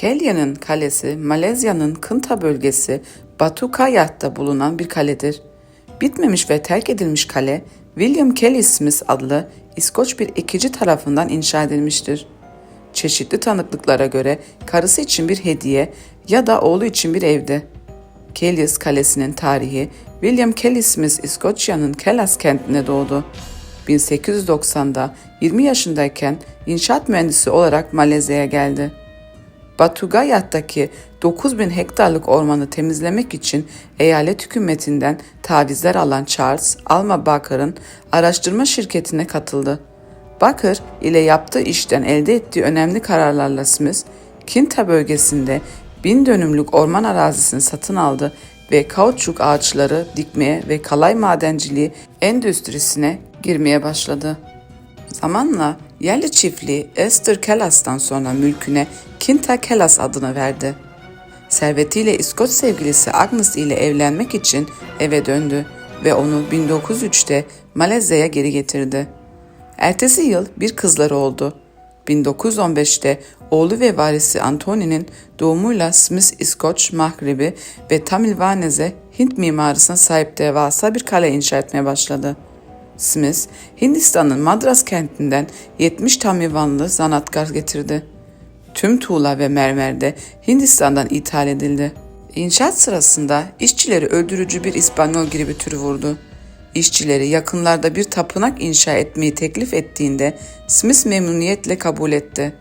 Kelya'nın kalesi Malezya'nın Kınta bölgesi Batu Kayat'ta bulunan bir kaledir. Bitmemiş ve terk edilmiş kale William Kelly Smith adlı İskoç bir ekici tarafından inşa edilmiştir. Çeşitli tanıklıklara göre karısı için bir hediye ya da oğlu için bir evdi. Kelly's Kalesi'nin tarihi William Kelly Smith İskoçya'nın Kellas kentinde doğdu. 1890'da 20 yaşındayken inşaat mühendisi olarak Malezya'ya geldi. Batugayat'taki 9000 hektarlık ormanı temizlemek için eyalet hükümetinden tavizler alan Charles Alma Bakır'ın araştırma şirketine katıldı. Bakır ile yaptığı işten elde ettiği önemli kararlarla Smith, Kinta bölgesinde bin dönümlük orman arazisini satın aldı ve kauçuk ağaçları dikmeye ve kalay madenciliği endüstrisine girmeye başladı. Zamanla yerli çiftliği Esther Kellas'tan sonra mülküne Kinta Kellas adını verdi. Servetiyle İskoç sevgilisi Agnes ile evlenmek için eve döndü ve onu 1903'te Malezya'ya geri getirdi. Ertesi yıl bir kızları oldu. 1915'te oğlu ve varisi Anthony'nin doğumuyla Smith İskoç Mahribi ve Tamil Vaneze Hint mimarısına sahip devasa bir kale inşa etmeye başladı. Smith, Hindistan'ın Madras kentinden 70 Tamivanlı zanatkar getirdi. Tüm tuğla ve mermer de Hindistan'dan ithal edildi. İnşaat sırasında işçileri öldürücü bir İspanyol gribi türü vurdu. İşçileri yakınlarda bir tapınak inşa etmeyi teklif ettiğinde Smith memnuniyetle kabul etti.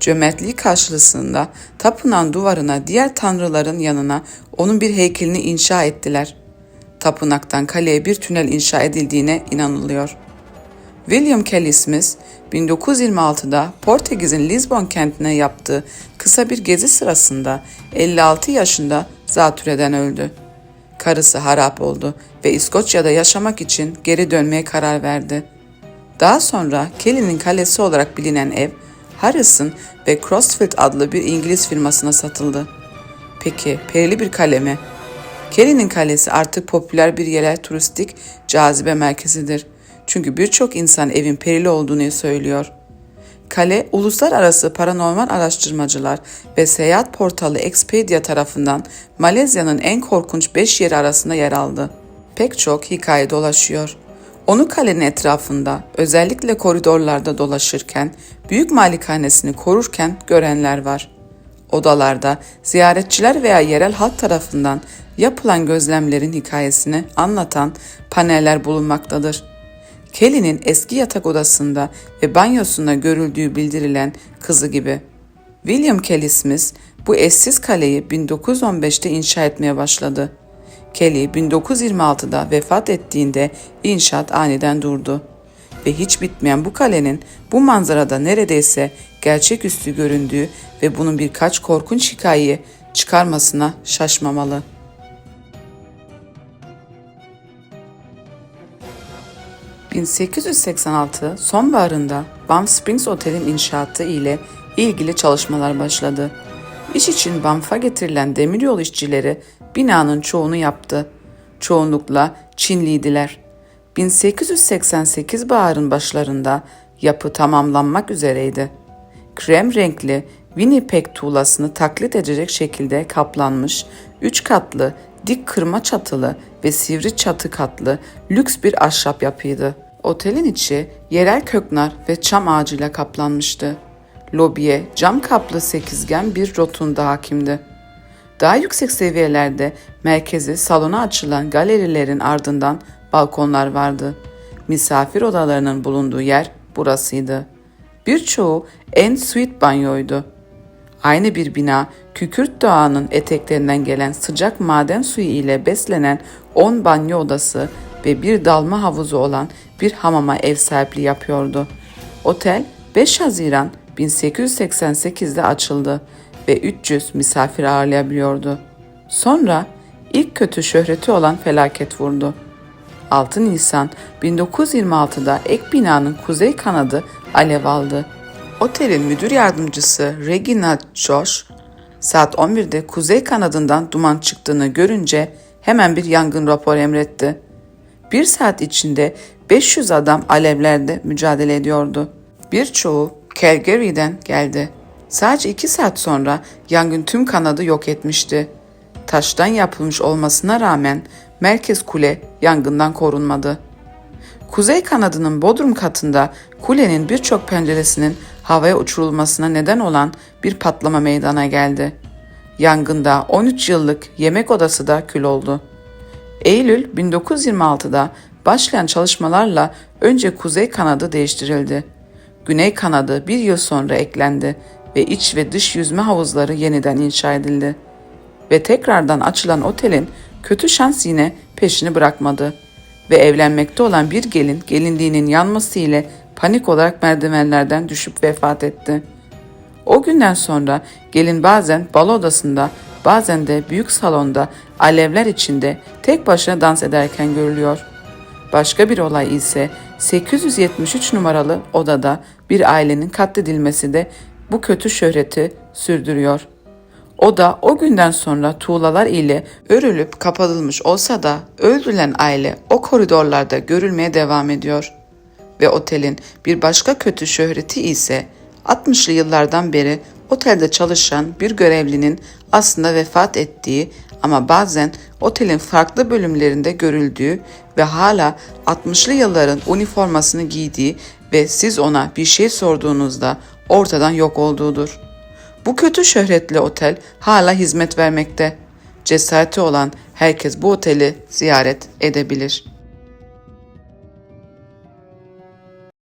Cömertliği karşılığında tapınağın duvarına diğer tanrıların yanına onun bir heykelini inşa ettiler. Tapınaktan kaleye bir tünel inşa edildiğine inanılıyor. William Kelly Smith 1926'da Portekiz'in Lisbon kentine yaptığı kısa bir gezi sırasında 56 yaşında zatürreden öldü. Karısı harap oldu ve İskoçya'da yaşamak için geri dönmeye karar verdi. Daha sonra Kelly'nin kalesi olarak bilinen ev Harrison ve Crossfield adlı bir İngiliz firmasına satıldı. Peki perili bir kale mi? Kelly'nin kalesi artık popüler bir yerel turistik cazibe merkezidir. Çünkü birçok insan evin perili olduğunu söylüyor. Kale, uluslararası paranormal araştırmacılar ve seyahat portalı Expedia tarafından Malezya'nın en korkunç 5 yeri arasında yer aldı. Pek çok hikaye dolaşıyor. Onu kalenin etrafında, özellikle koridorlarda dolaşırken, büyük malikanesini korurken görenler var. Odalarda ziyaretçiler veya yerel halk tarafından yapılan gözlemlerin hikayesini anlatan paneller bulunmaktadır. Kelly'nin eski yatak odasında ve banyosunda görüldüğü bildirilen kızı gibi. William Kelly Smith bu eşsiz kaleyi 1915'te inşa etmeye başladı. Kelly 1926'da vefat ettiğinde inşaat aniden durdu. Ve hiç bitmeyen bu kalenin bu manzarada neredeyse gerçeküstü göründüğü ve bunun birkaç korkunç hikayeyi çıkarmasına şaşmamalı.'' 1886 sonbaharında Banff Springs Otel'in inşaatı ile ilgili çalışmalar başladı. İş için Banff'a getirilen demiryol işçileri binanın çoğunu yaptı. Çoğunlukla Çinliydiler. 1888 baharın başlarında yapı tamamlanmak üzereydi. Krem renkli Winnipeg tuğlasını taklit edecek şekilde kaplanmış, üç katlı, dik kırma çatılı ve sivri çatı katlı lüks bir ahşap yapıydı. Otelin içi yerel köknar ve çam ağacıyla kaplanmıştı. Lobiye cam kaplı sekizgen bir rotunda hakimdi. Daha yüksek seviyelerde merkezi salona açılan galerilerin ardından balkonlar vardı. Misafir odalarının bulunduğu yer burasıydı. Birçoğu en suite banyoydu. Aynı bir bina Kükürt Dağı'nın eteklerinden gelen sıcak maden suyu ile beslenen 10 banyo odası ve bir dalma havuzu olan bir hamama ev sahipliği yapıyordu. Otel 5 Haziran 1888'de açıldı ve 300 misafir ağırlayabiliyordu. Sonra ilk kötü şöhreti olan felaket vurdu. 6 Nisan 1926'da ek binanın kuzey kanadı alev aldı. Otelin müdür yardımcısı Regina Josh, saat 11'de kuzey kanadından duman çıktığını görünce hemen bir yangın raporu emretti. Bir saat içinde 500 adam alevlerde mücadele ediyordu. Birçoğu Calgary'den geldi. Sadece iki saat sonra yangın tüm kanadı yok etmişti. Taştan yapılmış olmasına rağmen merkez kule yangından korunmadı. Kuzey kanadının bodrum katında kulenin birçok penceresinin havaya uçurulmasına neden olan bir patlama meydana geldi. Yangında 13 yıllık yemek odası da kül oldu. Eylül 1926'da başlayan çalışmalarla önce kuzey kanadı değiştirildi. Güney kanadı bir yıl sonra eklendi ve iç ve dış yüzme havuzları yeniden inşa edildi. Ve tekrardan açılan otelin kötü şans yine peşini bırakmadı ve evlenmekte olan bir gelin gelinliğinin yanması ile panik olarak merdivenlerden düşüp vefat etti. O günden sonra gelin bazen balo odasında bazen de büyük salonda alevler içinde tek başına dans ederken görülüyor. Başka bir olay ise 873 numaralı odada bir ailenin katledilmesi de bu kötü şöhreti sürdürüyor. O da o günden sonra tuğlalar ile örülüp kapatılmış olsa da öldürülen aile o koridorlarda görülmeye devam ediyor. Ve otelin bir başka kötü şöhreti ise 60'lı yıllardan beri otelde çalışan bir görevlinin aslında vefat ettiği ama bazen otelin farklı bölümlerinde görüldüğü ve hala 60'lı yılların üniformasını giydiği ve siz ona bir şey sorduğunuzda ortadan yok olduğudur. Bu kötü şöhretli otel hala hizmet vermekte. Cesareti olan herkes bu oteli ziyaret edebilir.''